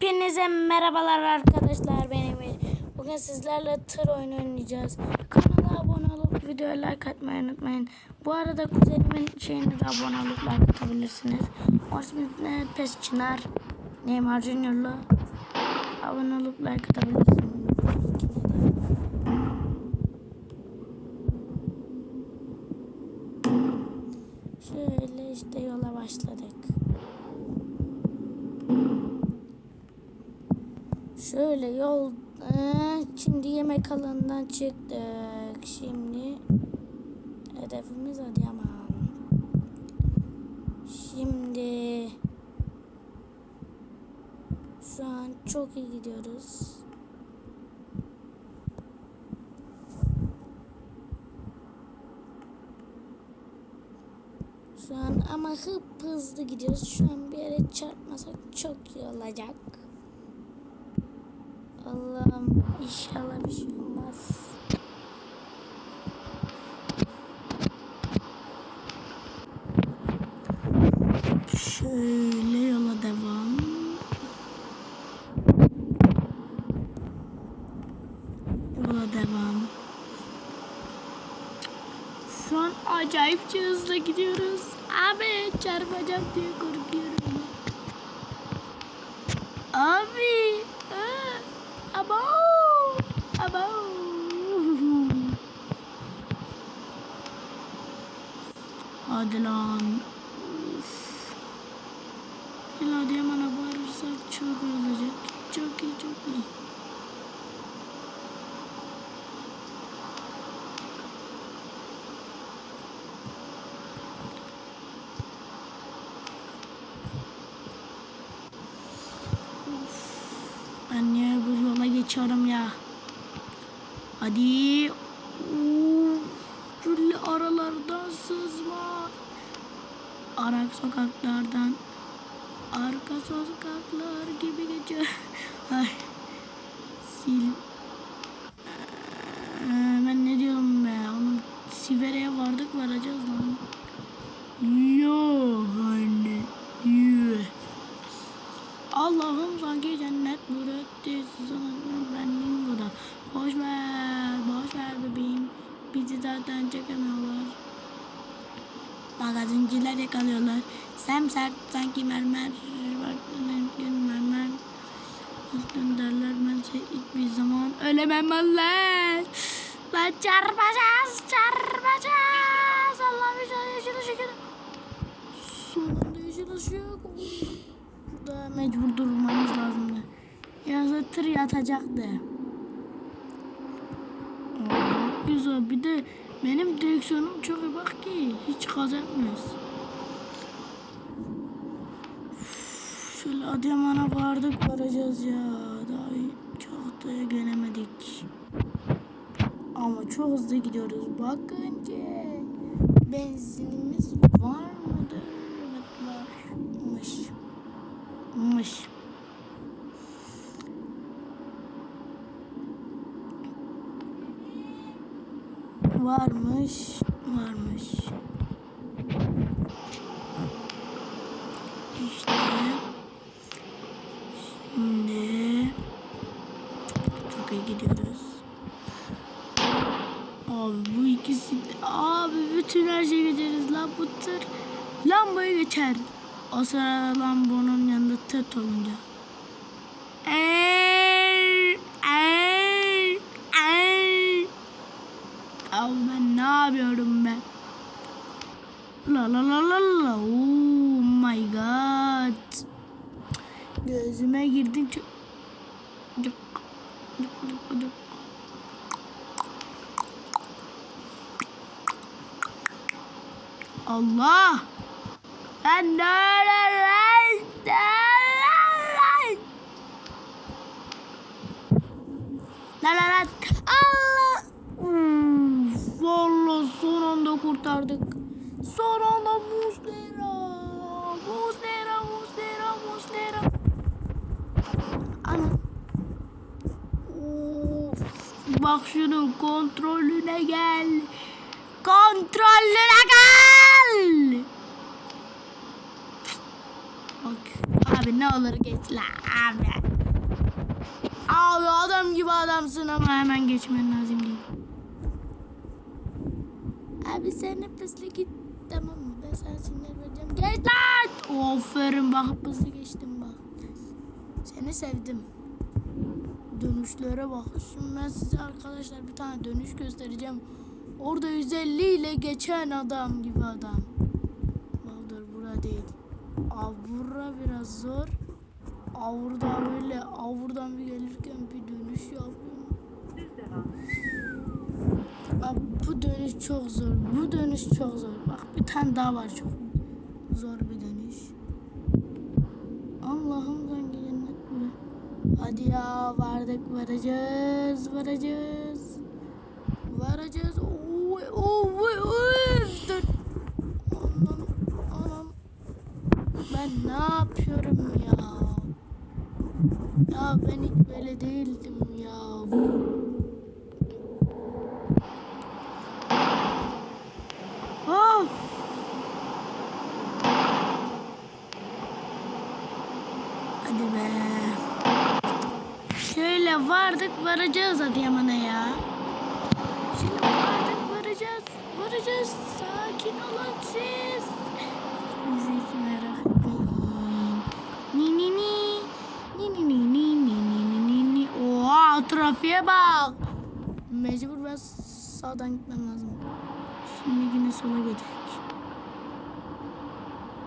Hepinize merhabalar arkadaşlar benim. Bugün sizlerle tır oyunu oynayacağız. Kanala abone olup videoya like atmayı unutmayın. Bu arada kuzenimin şeyine de abone olup like atabilirsiniz. Osman Pes Çınar Neymar Junior'la abone olup like atabilirsiniz. Şöyle işte yola başladık. Şöyle yol şimdi yemek alanından çıktık. Şimdi hedefimiz Adıyaman. Şimdi şu an çok iyi gidiyoruz. Şu an ama hıp hızlı gidiyoruz. Şu an bir yere çarpmasak çok iyi olacak. Allah'ım inşallah bir şey olmaz. Şöyle yola devam. Yola devam. Şu an acayip hızla gidiyoruz. Abi çarpacak diye korkuyorum. Abi. Hadi lan. İlla Adıyaman'a bağırırsak çok olacak. Çok iyi çok iyi. Ben niye bu yola geçiyorum ya? Hadi. Uf, Şöyle aralardan sızma. Arak sokaklardan. Arka sokaklar gibi geçiyor. Magazinciler yakalıyorlar. Sem sert sanki mermer. Mümkün mermer. Üstün derler ben şey hiçbir zaman ölemem Allah. Lan çarpacağız, çarpacağız. Allah'ım inşallah yaşını şükür. Sonunda şükür. Burada mecbur durmamız lazımdı. Yoksa tır yatacaktı. Güzel. Bir de benim direksiyonum çok iyi bak ki hiç gaz etmez. Şöyle Adıyaman'a vardık varacağız ya. Daha çok da gelemedik. Ama çok hızlı gidiyoruz. Bakın ki benzinimiz var Varmış, varmış. İşte şimdi çok iyi gidiyoruz. Abi bu ikisi abi bütün her şeyi geçeriz lan bu tır lambayı geçer. O sırada lambonun yanında tırt olunca. Ey, ey, ey. Abi ben ne yapıyorum ben? La la la la la. Oh my god. Gözüme girdin çok. Cık, cık, cık, cık. Allah. Ben ne lan? Lan lan lan. Allah. Uf, Vallahi son anda kurtardık. Son anda. Muslera, Muslera, Muslera. Ana. Bak şunun kontrolüne gel. Kontrolüne gel. Bak abi ne olur geç la abi. Abi adam gibi adamsın ama hemen geçmen lazım değil. Abi sen hep hızlı git. Tamam mı? Ben sana sinyal vereceğim. Geç lan. Aferin bak hızlı geçtim. Seni sevdim. Dönüşlere bak. Şimdi ben size arkadaşlar bir tane dönüş göstereceğim. Orada 150 ile geçen adam gibi adam. Bak dur bura değil. Aa, bura biraz zor. Avurda böyle avurdan bir gelirken bir dönüş yapıyorum. Abi bu dönüş çok zor. Bu dönüş çok zor. Bak bir tane daha var çok zor bir dönüş. Allah'ım. Hadi ya vardık varacağız varacağız. Varacağız. Oy oy oy. Dur. Anam anam. Ben ne yapıyorum ya? Ya ben hiç böyle değildim ya. Of. Hadi be. Şöyle vardık varacağız Adıyaman'a ya. Şimdi vardık varacağız. Varacağız. Sakin olun siz. Etmeyin. Ni ni ni. Ni ni ni ni ni ni ni ni. Oha trafiğe bak. Mecbur ben sağdan gitmem lazım. Şimdi yine sola geçecek.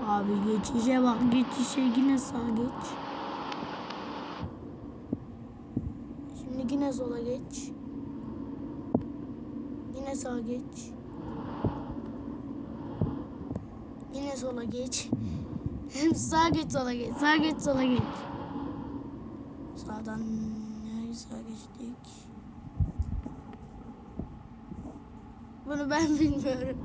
Abi geçişe bak geçişe yine sağa geç. Şimdi yine sola geç. Yine sağa geç. Yine sola geç. Sağa geç sola geç. Sağa geç sola geç. Sağdan sağa geçtik? Bunu ben bilmiyorum.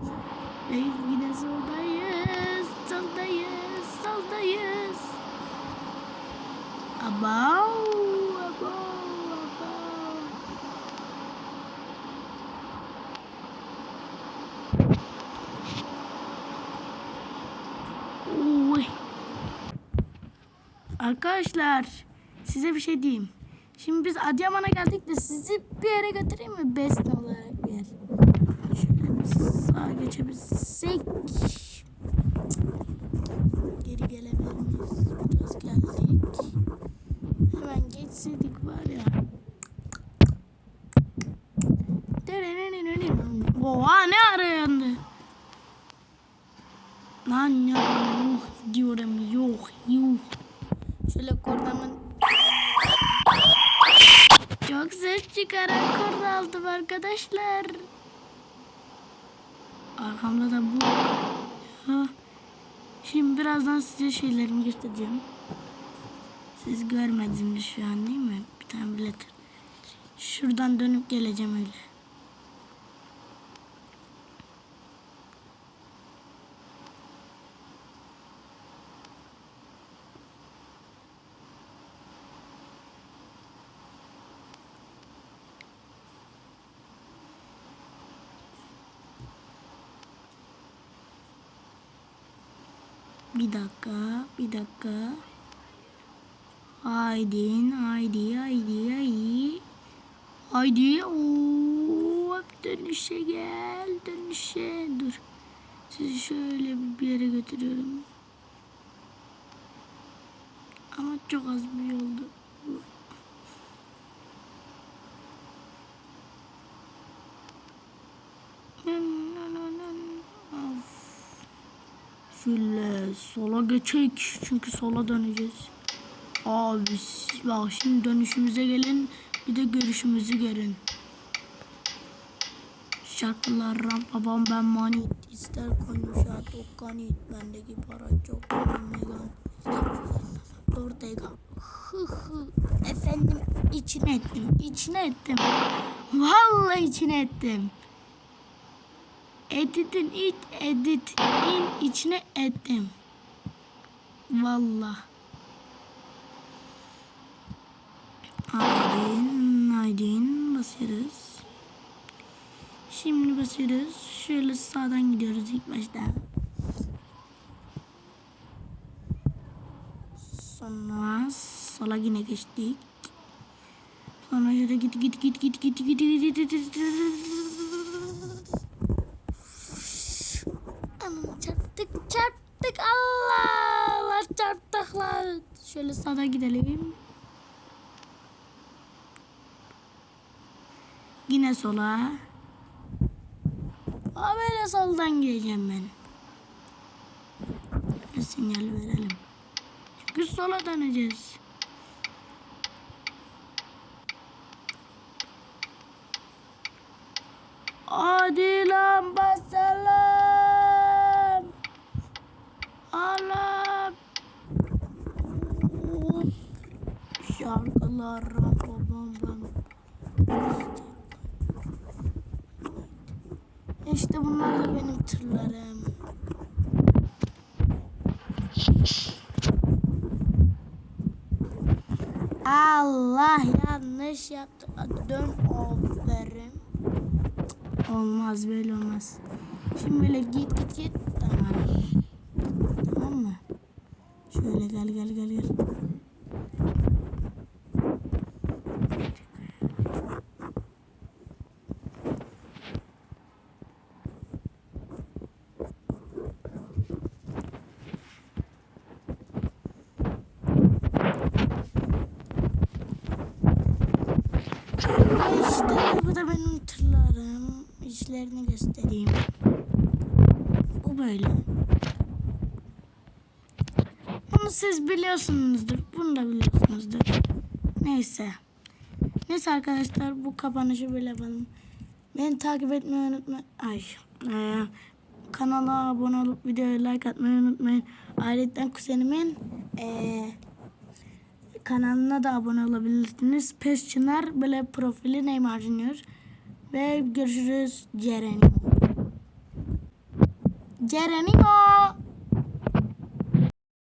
Yine soldayız, soldayız, soldayız. Abav, Arkadaşlar size bir şey diyeyim. Şimdi biz Adıyaman'a geldik de sizi bir yere götüreyim mi? Best olarak bir yer. Şöyle sağa geçebilsek. Geri gelebilir miyiz? Biraz geldik. Hemen geçseydik var ya. Oha ne ara yandı? Lan ya yuh diyorum yuh yuh. Şöyle kordamın çıkaran kord aldım arkadaşlar. Arkamda da bu. Ha. Şimdi birazdan size şeylerimi göstereceğim. Siz görmediniz şu an değil mi? Bir tane bilet. Şuradan dönüp geleceğim öyle. Bir dakika, bir dakika. Haydi, haydi, haydi, haydi. Haydi, ooo, dönüşe gel, dönüşe. Dur, sizi şöyle bir yere götürüyorum. Ama çok az bir yoldu. Of. Şöyle sola geçek. Çünkü sola döneceğiz. Abi bak şimdi dönüşümüze gelin. Bir de görüşümüzü görün. Şarkılar ram babam ben manit ister konuşa tokkanit bendeki para çok megan Ortega hı hı efendim içine ettim içine ettim vallahi içine ettim Editin iç edit in içine ettim. Valla. Aydın aydın basıyoruz. Şimdi basıyoruz. Şöyle sağdan gidiyoruz ilk başta. Sonra Sola yine geçtik. Sonra şöyle git git git git git git git git git git Anam çarptık çarptık Allah Allah çarptık lan. Şöyle sağa gidelim. Yine sola. Aa böyle soldan geleceğim ben. Bir sinyal verelim. Çünkü sola döneceğiz. Hadi lan basalım. Allah. Şarkılar babam ben. İşte bunlar da benim tırlarım. Allah yanlış yaptım. Hadi dön aferin. Olmaz böyle olmaz. Şimdi böyle git git git. Tamam. Tamam mı? Şöyle gel gel gel gel. İşte bu da benim tırlarım. İçlerini göstereyim. Bu böyle. Bunu siz biliyorsunuzdur. Bunu da biliyorsunuzdur. Neyse. Neyse arkadaşlar bu kapanışı böyle yapalım. Beni takip etmeyi unutmayın. Ay. Ee, kanala abone olup videoya like atmayı unutmayın. Ayrıca kuzenimin ee, kanalına da abone olabilirsiniz. Pes Çınar böyle profili Neymar Junior. Ve görüşürüz Cerenimo. Cerenimo.